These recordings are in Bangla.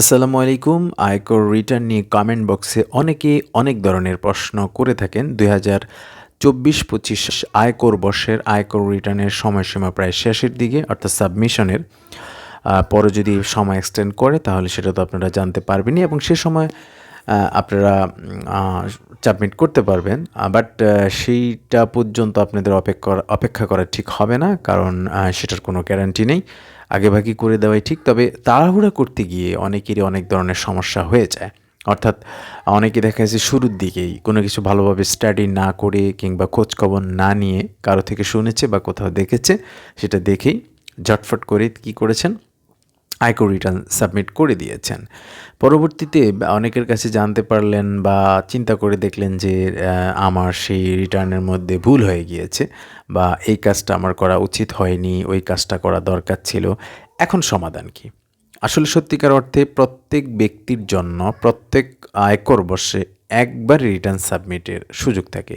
আসসালামু আলাইকুম। আয়কর রিটার্ন নিয়ে কমেন্ট বক্সে অনেকে অনেক ধরনের প্রশ্ন করে থাকেন। দুই হাজার চব্বিশ পঁচিশ আয়কর বর্ষের আয়কর রিটার্নের সময়সীমা প্রায় শেষের দিকে, অর্থাৎ সাবমিশনের পরে যদি সময় এক্সটেন্ড করে, তাহলে সেটা তো আপনারা জানতে পারবেনই এবং সে সময় আপনারা সাবমিট করতে পারবেন। বাট সেইটা পর্যন্ত আপনাদের অপেক্ষা অপেক্ষা করা ঠিক হবে না, কারণ সেটার কোনো গ্যারান্টি নেই। আগেভাগে করে দেওয়াই ঠিক, তবে তাড়াহুড়া করতে গিয়ে অনেকেরই অনেক ধরনের সমস্যা হয়ে যায়। অর্থাৎ অনেকে দেখা যাচ্ছে শুরুর দিকেই কোনো কিছু ভালোভাবে স্টাডি না করে কিংবা খোঁজখবর না নিয়ে কারও থেকে শুনেছে বা কোথাও দেখেছে, সেটা দেখেই ঝটফট করে কি করেছেন? আয়কর রিটার্ন সাবমিট করে দিয়েছেন। পরবর্তীতে অনেকের কাছে জানতে পারলেন বা চিন্তা করে দেখলেন যে আমার সেই রিটার্নের মধ্যে ভুল হয়ে গিয়েছে বা এই কাজটা আমার করা উচিত হয়নি, ওই কাজটা করা দরকার ছিল। এখন সমাধান কি? আসলে সত্যিকার অর্থে প্রত্যেক ব্যক্তির জন্য প্রত্যেক আয়কর বর্ষে একবার রিটার্ন সাবমিটের সুযোগ থাকে।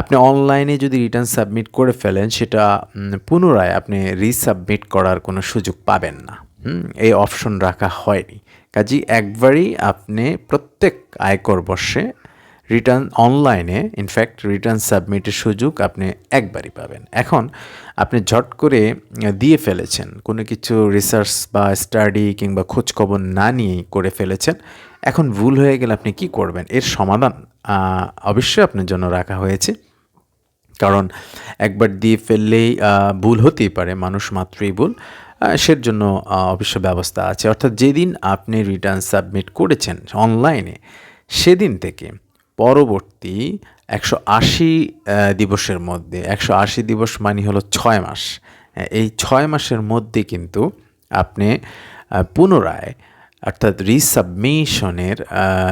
আপনি অনলাইনে যদি রিটার্ন সাবমিট করে ফেলেন, সেটা পুনরায় আপনি রিসাবমিট করার কোনো সুযোগ পাবেন না। এই অপশন রাখা হয়নি। কাজেই একবারই আপনি প্রত্যেক আয়কর বর্ষে রিটার্ন অনলাইনে ইনফ্যাক্ট রিটার্ন সাবমিটের সুযোগ আপনি একবারই পাবেন। এখন আপনি ঝট করে দিয়ে ফেলেছেন, কোনো কিছু রিসার্চ বা স্টাডি কিংবা খোঁজখবর না নিয়েই করে ফেলেছেন, এখন ভুল হয়ে গেলে আপনি কি করবেন? এর সমাধান অবশ্যই আপনার জন্য রাখা হয়েছে। কারণ একবার দিয়ে ফেললেই ভুল হতেই পারে, মানুষ মাত্রই ভুল। সের জন্য অবশ্য ব্যবস্থা আছে। অর্থাৎ যেদিন আপনি রিটার্ন সাবমিট করেছেন অনলাইনে সেদিন থেকে পরবর্তী একশো আশি দিবসের মধ্যে, একশো আশি দিবস মানে হলো ছয় মাস এই ছয় মাসের মধ্যে কিন্তু আপনি পুনরায় অর্থাৎ রিসাবমিশনের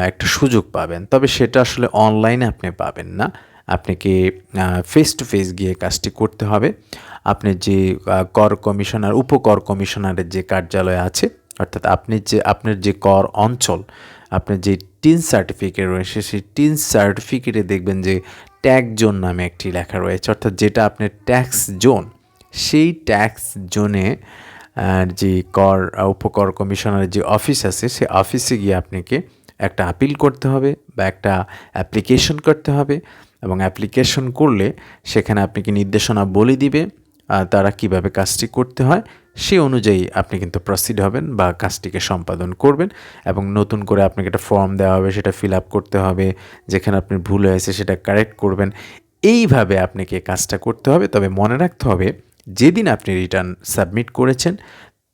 একটা সুযোগ পাবেন। তবে সেটা আসলে অনলাইনে আপনি পাবেন না। আপনাকে ফেস টু ফেস গিয়ে কাজটি করতে হবে। আপনি যে কর কমিশনার, উপকর কমিশনারের যে কার্যালয় আছে, অর্থাৎ আপনি যে, আপনার যে কর অঞ্চল আপনার যে টিন সার্টিফিকেট রয়েছে, সেই টিন সার্টিফিকেটে দেখবেন যে ট্যাগ জোন নামে একটি লেখা রয়েছে। অর্থাৎ যেটা আপনার ট্যাক্স জোন, সেই ট্যাক্স জোনে যে কর উপকর কমিশনারের যে অফিস আছে সেই অফিসে গিয়ে আপনাকে একটা আপিল করতে হবে বা একটা অ্যাপ্লিকেশন করতে হবে। এবং অ্যাপ্লিকেশন করলে সেখানে আপনাকে নির্দেশনা বলে দিবে তারা কীভাবে কাজটি করতে হয় সেই অনুযায়ী আপনি কিন্তু প্রসিড হবেন বা কাজটিকে সম্পাদন করবেন এবং নতুন করে আপনাকে একটা ফর্ম দেওয়া হবে, সেটা ফিল আপ করতে হবে, যেখানে আপনি ভুল হয়েছে সেটা কারেক্ট করবেন। এইভাবে আপনাকে কাজটা করতে হবে। তবে মনে রাখতে হবে, যেদিন আপনি রিটার্ন সাবমিট করেছেন,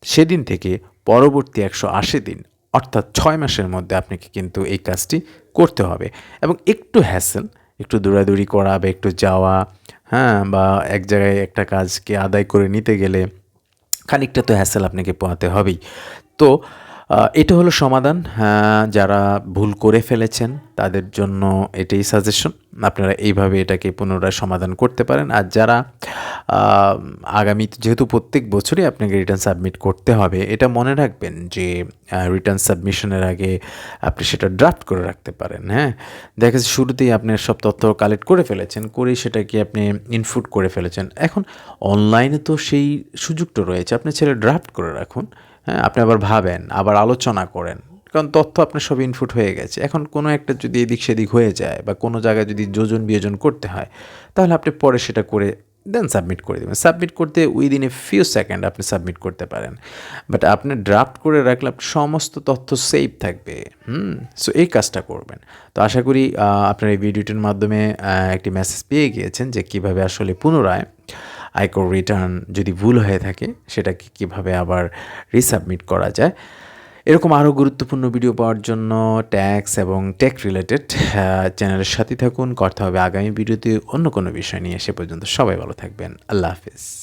সেদিন থেকে পরবর্তী একশো আশি দিন, অর্থাৎ ছয় মাসের মধ্যে আপনাকে কিন্তু এই কাজটি করতে হবে। এবং একটু হ্যাসেল একটু দৌড়াদৌড়ি করা বা একটু যাওয়া হ্যাঁ বা এক জায়গায় একটা কাজকে আদায় করে নিতে গেলে খানিকটা তো হ্যাসেল আপনাকে পোহাতে হবেই। তো এটা হলো সমাধান। হ্যাঁ, যারা ভুল করে ফেলেছেন তাদের জন্য এটাই সাজেশন আপনারা এইভাবে এটাকে পুনরায় সমাধান করতে পারেন। আর যারা আগামী যেহেতু প্রত্যেক বছরই আপনাকে রিটার্ন সাবমিট করতে হবে এটা মনে রাখবেন যে রিটার্ন সাবমিশনের আগে আপনি সেটা ড্রাফট করে রাখতে পারেন। হ্যাঁ দেখা যাচ্ছে শুরুতেই আপনি সব তথ্য কালেক্ট করে ফেলেছেন করেই সেটাকে আপনি ইনপুট করে ফেলেছেন। এখন অনলাইনে তো সেই সুযোগটা রয়েছে আপনি ছেলে ড্রাফট করে রাখুন। হ্যাঁ আপনি আবার ভাবেন, আবার আলোচনা করেন। কারণ তথ্য আপনার সব ইনপুট হয়ে গেছে। এখন কোনো একটা যদি এদিক সেদিক হয়ে যায় বা কোনো জায়গায় যদি যোজন বিয়োজন করতে হয়, তাহলে আপনি পরে সেটা করে দেন সাবমিট করে দেবেন। সাবমিট করতে উইদিন এ ফিউ সেকেন্ড আপনি সাবমিট করতে পারেন। বাট আপনি ড্রাফট করে রাখলে আপনার সমস্ত তথ্য সেভ থাকবে। হুম সো এই কাজটা করবেন। তো আশা করি আপনার এই ভিডিওটির মাধ্যমে একটি মেসেজ পেয়ে গিয়েছেন যে কীভাবে আসলে পুনরায় আয়কর রিটার্ন যদি ভুল হয়ে থাকে, সেটাকে কীভাবে আবার রিসাবমিট করা যায়? এরকম আরও গুরুত্বপূর্ণ ভিডিও পাওয়ার জন্য ট্যাক্স এবং টেক রিলেটেড চ্যানেলের সাথে থাকুন। কথা হবে আগামী ভিডিওতে অন্য কোনো বিষয় নিয়ে। সে পর্যন্ত সবাই ভালো থাকবেন। আল্লাহ হাফিজ।